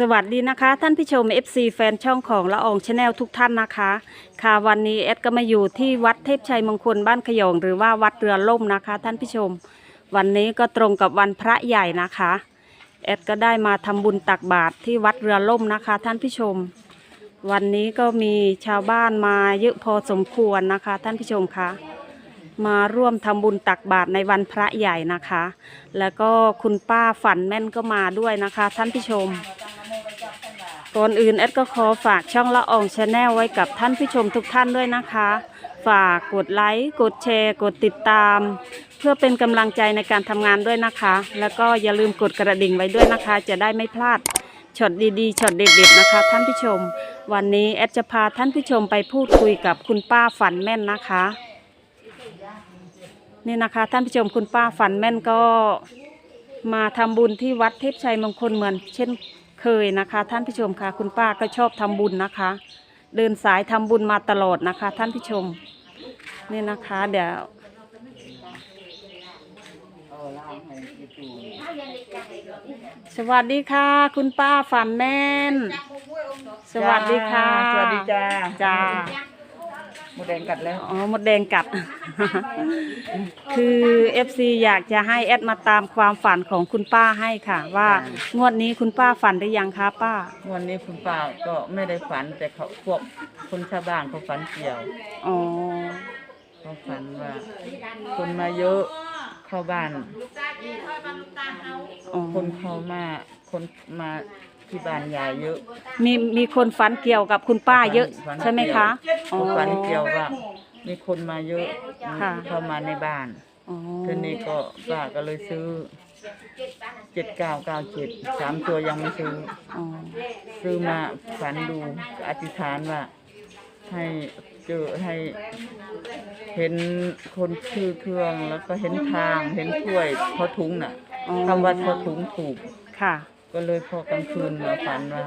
สวัสดีนะคะ ท่านผู้ชม FC แฟนช่องของละอองชาแนลทุกท่านนะคะ ค่ะวันนี้แอดก็มาอยู่ที่วัดเทพชัยมงคลบ้านขยอง หรือว่าวัดเรือล่มนะคะ ท่านผู้ชม วันนี้ก็ตรงกับวันพระใหญ่นะคะแอดก็ได้มาทำบุญตักบาตรที่วัดเรือล่มนะคะ ท่านผู้ชม วันนี้ก็มีชาวบ้านมาเยอะพอสมควรนะคะ ท่านผู้ชมคะมาร่วมทำบุญตักบาตรในวันพระใหญ่นะคะ แล้วก็คุณป้าฝันแม่นก็มาด้วยนะคะ ท่านผู้ชม ก่อนอื่นแอดก็ขอฝากช่องละอองชาแนลไว้กับท่านผู้ชมทุกท่านด้วยนะคะ ฝากกดไลค์กดแชร์ กดติดตาม เพื่อเป็นกำลังใจในการทำงานด้วยนะคะ แล้วก็อย่าลืมกดกระดิ่งไว้ด้วยนะคะ จะได้ไม่พลาดช็อตดีๆช็อตเด็ดๆนะคะ ท่านผู้ชม วันนี้แอดจะพาท่านผู้ชมไปพูดคุยกับคุณป้าฝันแม่นนะคะ นี่นะคะ ท่านผู้ชมคุณป้าฝันแม่นก็มาทำบุญที่วัดเทพชัยมงคลเหมือน เช่น เคยนะคะ ท่านผู้ชมค่ะ คุณป้าก็ชอบทำบุญนะคะ เดินสายทำบุญมาตลอดนะคะ ท่านผู้ชมนี่นะคะ เดี๋ยวสวัสดีค่ะ คุณป้าฝันแม่น สวัสดีค่ะ สวัสดีจ้าจ้าห มดแดงกัดแล้ว อ๋อมดแดงกัด คือ FC อยากจะให้แอดมาตามความฝันของคุณป้าให้ค่ะ ว่างวดนี้คุณป้าฝันหรือยังคะป้า วันนี้คุณป้าก็ไม่ได้ฝันแต่เขาพวกคนชาวบ้านเขาฝันเกี่ยวอ๋อ เขาฝันว่า คนมาเยอะเข้าบ้าน อ๋อคนเข้ามาคนมา ที่บ้านยายเยอะ มีมีคนฝันเกี่ยวกับคุณป้าเยอะ ฝันใช่ไหมคะเขาฝันเกี่ยวว่ามีคนมาเยอะค่ะ เข้ามาในบ้านอ๋อทีนี้ก็ป้าก็เลยซื้อเจ็ดเก้าเก้าเจ็ดสามตัวยังไม่ซื้อ อ๋อซื้อมาฝันดูอธิษฐานว่า ให้เจอให้ เห็นคนชื่อเครื่องแล้วก็เห็นทางเห็นถ้วยทอถุงน่ะอ๋อคำว่าทอถุงถูก ค่ะ ก็เลยพอกลางคืนมาฝันว่า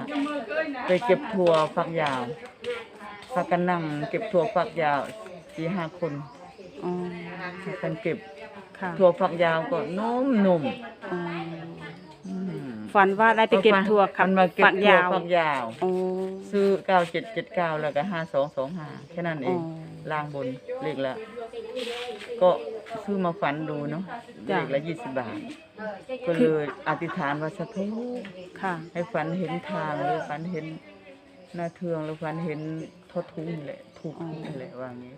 ไปเก็บถั่วฝักยาวพากันนั่งเก็บถั่วฝักยาวสี่ห้าคนอ๋อพากันเก็บค่ะถั่วฝักยาวก็นุ่มนุ่มอ๋อๆอืมฝันว่าได้ไปเก็บถั่วขับมันมาเก็บฝักถั่วยาวฝักยาวอ๋อซื้อเก้าเจ็ดเจ็ดเก้าแล้วก็ห้าสองสองห้าแค่นั้นเองอ๋อล่างบนเลขละก็ ซื้อมาฝันดูเนาะจ้ะเลขละยี่สิบบาท ก็เลยอธิษฐานว่าสาธุค่ะ ให้ฝันเห็นทางหรือฝันเห็นหน้าเทืองหรือฝันเห็นทอทุงนี่แหละถูกอ๋อนี่แหละว่างี้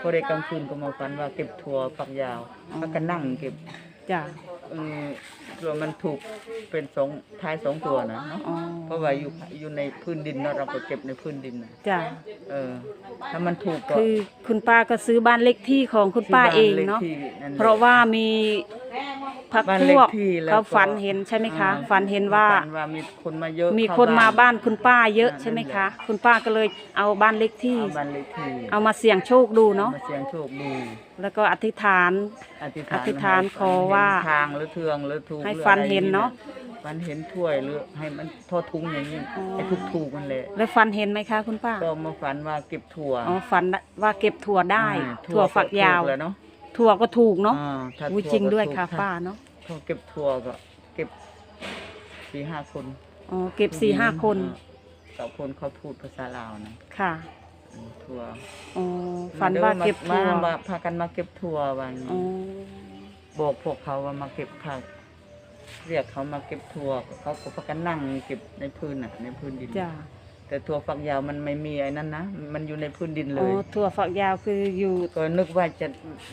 พอได้กลางคืนก็มาฝันว่าเก็บถั่วฝักยาวอ๋อ แล้วก็นั่งเก็บจ้ะเออตัวมันถูกเป็นสองท้ายสองตัวนะเนาะอ๋อเพราะว่าอยู่อยู่ในพื้นดินเนาะเราก็เก็บในพื้นดินนะจ้ะเออ ถ้ามันถูกก็คือคุณป้าก็ซื้อบ้านเล็กที่ของคุณป้าเองเนาะ ที่บ้ลขที่นั่นแหลเพราะว่ามีพักบ้านพเลขวกที่แล้วเขาก็ฝันเห็นใช่ไหมคะอ่าฝันเห็นว่า ฝันว่ามีคนมาเยอะมีเข้คนมาบ้านคุณป้าเยอะอ่าใช่ไหมนั่นแหคะละคุณป้าก็เลยเอาบ้านเล็กที่เอาบ้านเลขที่เอามาเสี่ยงโชคดูเนาะมาเสียงโชคดูแล้วก็อธิษฐาน อธิษอธิษฐานให้ขอว่าเห็นทางหรือเทืองหรือถูกให้รือฝันอะไรเห็นเนาะฝันเห็นถ้วยหรือให้มันทอดทุงอย่างนี้อ๋อ ให้ถูกถูกๆมันแหละแล้วฝันเห็นไหมคะคุณป้า ก็มาฝันว่าเก็บถั่วอ๋อฝันว่าเก็บถั่วได้ อ่าถั่วฝักยาว ถูแล้วเนาะ ถั่วก็ถูกเนาะอ่าถ้าอุ้ยถั่จริงด้วยก็ถูกค่ะถ้ป้าเนาะถ้าเก็บถั่วก็เก็บสี่ห้าคนอ๋อเก็บสี่ห้าคนสองคนเขาพูดภาษาลาวนะค่ะอืมถั่วอ๋อฝันว่าเก็บถั่วมามาพากันมาเก็บถั่ววันอ๋อบอกพวกเขาว่ามาเก็บผักเรียกเขามาเก็บถั่วเขาก็พากันนั่งเก็บในพื้นน่ะในพื้นดินจ้ะ แต่ถั่วฝักยาวมันไม่มีไอ้นั่นนะ มันอยู่ในพื้นดินเลอ๋อย ถั่วฝักยาวคืออยู่ก็นึกว่าจะ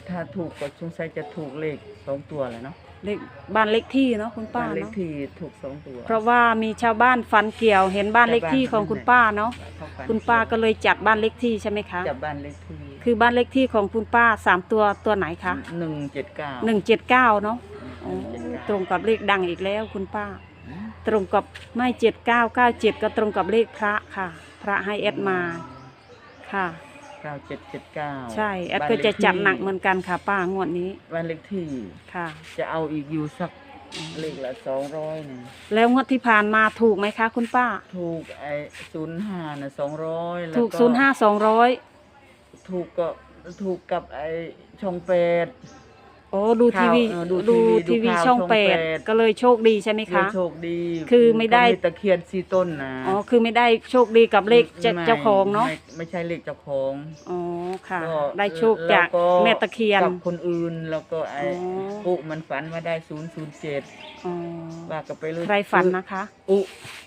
ถ้าถูกก็สงสัยจะถูกเลขสองตัวแหละเนาะเลขบ้านเล็กที่เนาะคุณป้าบ้านเลขเนาะที่ถูกสองตัว เพราะว่ามีชาวบ้านฝันเกี่ยว เห็นบ้านเล็กที่ของคุณป้าเนาะเข้ฝันคุณป้าก็เลยจัดบ้านเล็กที่ใช่ไหมคะ จับบ้านเลขที่คือบ้านเล็กที่ของคุณป้าสามตัวตัวไหนคะหนึ่งเจ็ดเก้าหนึ่งเจ็ดเก้าเนาะอ๋อหนึ่งเจ็ดตเก้ารงกับเลขดังอีกแล้วคุณป้า ตรงกับไม่เจ็ดเก้าเก้าเจ็ดก็ตรงกับเลขพระค่ะ พระให้แอดมาค่ะ เก้าเจ็ดเจ็ดเก้าใช่แอดก็จะจัดหนักเหมือนกันค่ะ ป้างวดนี้บ้านเลขที่ค่ะจะเอาอีกอยู่สักเลขละสองร้อยนะแล้วงวดที่ผ่านมาถูกไหมคะ คุณป้า ถูกไอ้ศูนย์ห้านะสองร้อยถูกศูนย์ห้าสองร้อยถูกก็ถูกกับไอ้ช่องแปดโโอ้ดูทีวีข่าวเออดูดูทีทีวีวีดูข่าวช่องช่องแปดแปด ก็เลยโชคดีใช่ไหมเลยคะ โชคดีคือไม่ได้ก็ตะเคียนสี่ต้นนะอ๋อคือไม่ได้โชคดีกับเลขเจ้าไม่เจ้าของเนาะไม่ไม่ใช่เลขเจ้าของอ๋อค่ะ ก็ได้โชคจากแล้วแม่ตะเคียน กับคนอื่นแล้วก็ไอ้อ๋อ อุมันฝันว่าได้ศูนย์ศูนย์เจ็ดอ๋อว่าก็ไปเลยใครฝันนะคะ อุ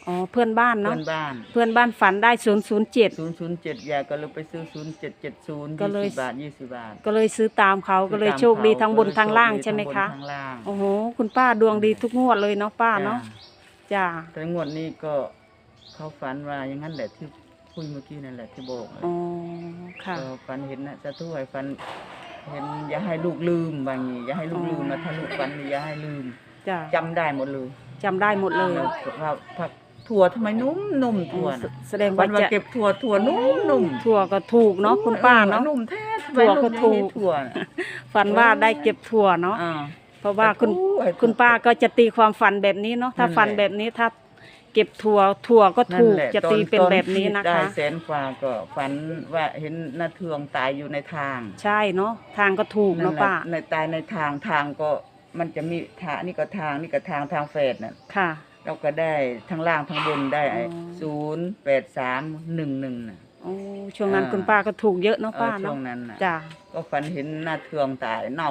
อ๋อเพื่อนบ้านเพื่เนาะอนบ้านเพื่อนบ้านฝันได้ศูนย์ศูนย์เจ็ดศูนย์ศูนย์เจ็ดยายก็เลยไปซื้อศูนย์เจ็ดเจ็ดศูนย์ก็เลยยี่สิบบาทยี่สิบบาท ก็เลยซื้อตามเขาก็เลยโชคดีทั้งบนทั้งล่างใช่ไหมคะ ทั้งบนทั้งล่างโอ้โหคุณป้าดวงดีทุกงวดเลยเนาะป้าเนาะจ้จ้าแต่งวดนี้ก็เขาฝันว่าอย่างนั้นแหละที่คุยเมื่อกี้นั่นแหละที่บอกอ๋อค่ะ ก็ฝันเห็นนะจะถ้วยฝันเห็นอย่าให้ลูกลืมบางอย่างอย่าให้ลูกลืมอ๋อนะถ้าลูกฝันนี่อย่าให้ลืมจ้าจำได้หมดเลยจำได้หมดเลยแล้วว่าผักถั่วทำไมนุ่มนุ่มๆถั่วแสน่ะแสดงวัว่านว่าจะเก็บถั่วถั่วนุ่มนุ่ม ถั่วก็ถูกเนาะคุณป้าเนาะนุ่มแท้ทำไม ถั่วก็ลูถูกยังมีถั่วน่ะฝันว่าได้เก็บถั่วเนาะอ่า เพราะว่าคุณโอ้ยคุณป้าก็จะตีความฝันแบบนี้เนาะถ้านั่นแหละ ฝันแบบนี้ถ้าเก็บถั่วถั่วก็ถูกนั่นแหลจะตีเป็นแบบนี้นะได้คะแสนกว่าก็ฝันว่าเห็นนาเทืองตายอยู่ในทางใช่เนาะทางก็ถูกนั่เนาะนแหละป้าในตายในทางทางก็มันจะมีทางนี่ก็ทางนี่ก็ทางทางเฟสน่ะค่ะ เราก็ได้ทั้งล่างทั้งบนได้อ๋อ ศูนย์แปดสามหนึ่งหนึ่งน่ะ โอ้ช่วงนั้นอ่าคุณป้าก็ถูกเยอะเนาะเออป้าช่เนาะวงนั้นน่ะจ้าก็ฝันเห็นนาเทืองตายเน่า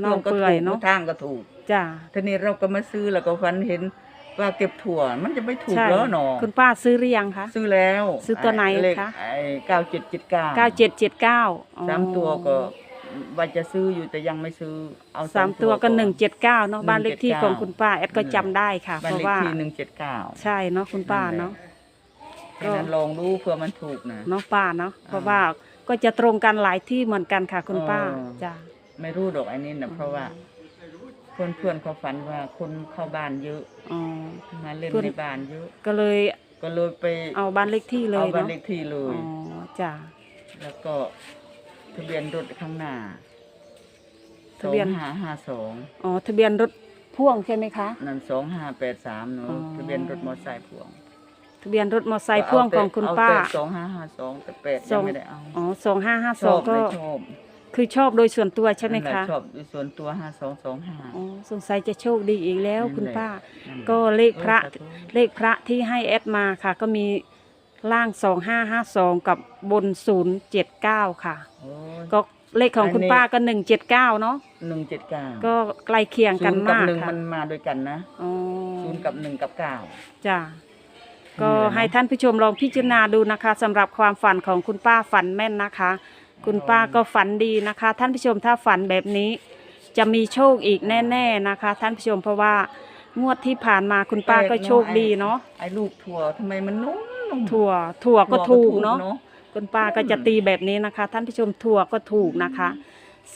เน่าทืงก็เปื่ถูอยกเนอะ ทางก็ถูกจ้าทีนี้เราก็มาซื้อแล้วก็ฝันเห็นว่าเก็บถั่วมันจะไม่ถูกใช่แล้วหนอคุณป้าซื้อหรือยังคะ ซื้อแล้วซื้อตัวไหนเลขคะ ไอ้เก้าเจ็ดเจ็ดเก้าเก้าเจ็ดเจ็ดเก้าสามตัวก็ว่าจะซื้ออยู่แต่ยังไม่ซื้อเอาสามตัวก็อนหนึ่งเจ็ดเก้าเนาะบ้านเลขที่179ของคุณป้าแอดก็จำได้ค่ะ บ้าเพนเลขราะว่าที่หนึ่งเจ็ดเก้า ใช่เนาะคุณป้าเนาะ แค่นั้นลองดูเผื่อมันถูกนะ เนาะป้าเนาะเพราะว่าก็จะตรงกันหลายที่เหมือนกันค่ะคุณป้าอ๋อ จ้าไม่รู้ดอกไอ้นี่นะเพราะว่าเพื่อนเพื่อนๆเขาฝันว่าคนเข้าบ้านเยอะอ๋อ มาเล่นเพื่อน ในบ้านเยอะ ก็เลยก็เลยไปเอาบ้านเลขที่เลเอายบ้านเนาะเลขที่เลอ๋ยอจ้าแล้วก็ทะเบียนรถข้างหน้าทะเบียน ห้าห้าสองอ๋อทะเบียนรถพ่วงใช่ไหมคะ นั่นสองห้าแปดสามเนาะอ๋อ ทะเบียนรถมอเตอร์ไซค์พ่วง ทะเบียนรถมอเตอร์ไซค์พ่วงของคุณป้าสองห้าห้าสองแต่แปดสยัองงไม่ได้เอาอ๋อสองห้าห้าชสอองบก็ไม่ชอบคือชอบโดยส่วนตัวใช่ไหมนั่นแหลคะชอบส่วนตัวห้าสองสองห้าอ๋อสงสัยจะโชคดีอีกแล้วนั่นแหละคุณป้านั่นแหละก็เลขพระเออสาธุเลขพระที่ให้แอดมาค่ะ ก็มีล่างสองห้าห้าสองกับบนศูนย์เจ็ดเก้าค่ะโอ้ยก็เลขของคุณอันนี้ป้าก็หนึ่งเจ็ดเก้าเนาะหนึ่งเจ็ดเก้าก็ใกล้เคียงกันศูย์กับมากหนึ่งค่ะมันมาด้วยกันนะอ๋อศูนย์กับหนึ่งกับเก้าจ้ะ ก็นี่แหละเนอะให้ท่านผู้ชมลองพิจารณาดูนะคะสำหรับความฝันของคุณป้าฝันแม่นนะคะ คุณป้าก็ฝันดีนะคะ ท่านผู้ชมถ้าฝันแบบนี้ จะมีโชคอีกแน่ ๆนะคะ ท่านผู้ชมเพราะว่างวดที่ผ่านมาคุณป้าก็โชคดีเนาะไอ้ลูกถั่วทำไมมันนุ่มนุ่มถั่ว ถั่วก็ถั่วถูกเนาะคุณป้าก็จะตีแบบนี้นะคะ ท่านผู้ชมถั่วก็ถูกนะคะ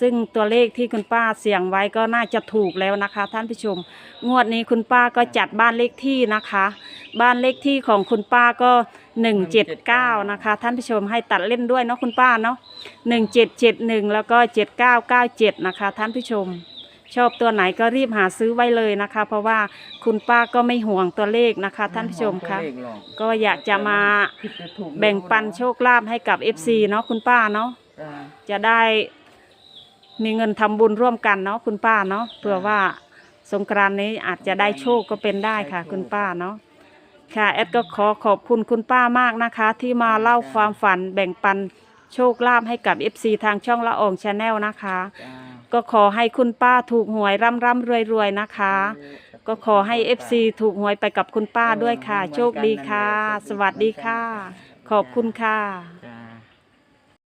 ซึ่งตัวเลขที่คุณป้าเสี่ยงไว้ก็น่าจะถูกแล้วนะคะ ท่านผู้ชม งวดนี้คุณป้าก็จัดบ้านเลขที่นะคะ บ้านเลขที่ของคุณป้าก็หนึ่งเจ็ดเก้านะคะ ท่านผู้ชมให้ตัดเล่นด้วยเนาะคุณป้าเนาะหนึ่งเจ็ดเจ็ดหนึ่งแล้วก็เจ็ดเก้าเก้าเจ็ดนะคะ ท่านผู้ชม ชอบตัวไหนก็รีบหาซื้อไว้เลยนะคะ เพราะว่าคุณป้าก็ไม่ห่วงตัวเลขนะคะ ท่านผู้ชมคะไห่วงตัวเลขหรอกก็อยากจะมาผิดหรือถูกแบ่งปันโชคลาภให้กับ FC เนาะคุณป้าเนาะจ้ะจะได้มีเงินทำบุญร่วมกันเนาะคุณป้าเนาะเผื่อว่าสงกรานต์นี้อาจจะได้โชคก็เป็นได้ค่ะ คุณป้าเนาะ ค่ะแอดก็ขอขอบคุณคุณป้ามากนะคะ ที่มาเล่าความฝันแบ่งปันโชคลาภให้กับ FC ทางช่องละอองชาแนลนะคะ จ้ะก็ขอให้คุณป้าถูกหวยร่ำร่ำรวยรวยๆนะคะ ก็ขอให้ FC ถูกหวยไปกับคุณป้าด้วยค่ะ โชคดีค่ะ สวัสดีค่ะ ขอบคุณค่ะ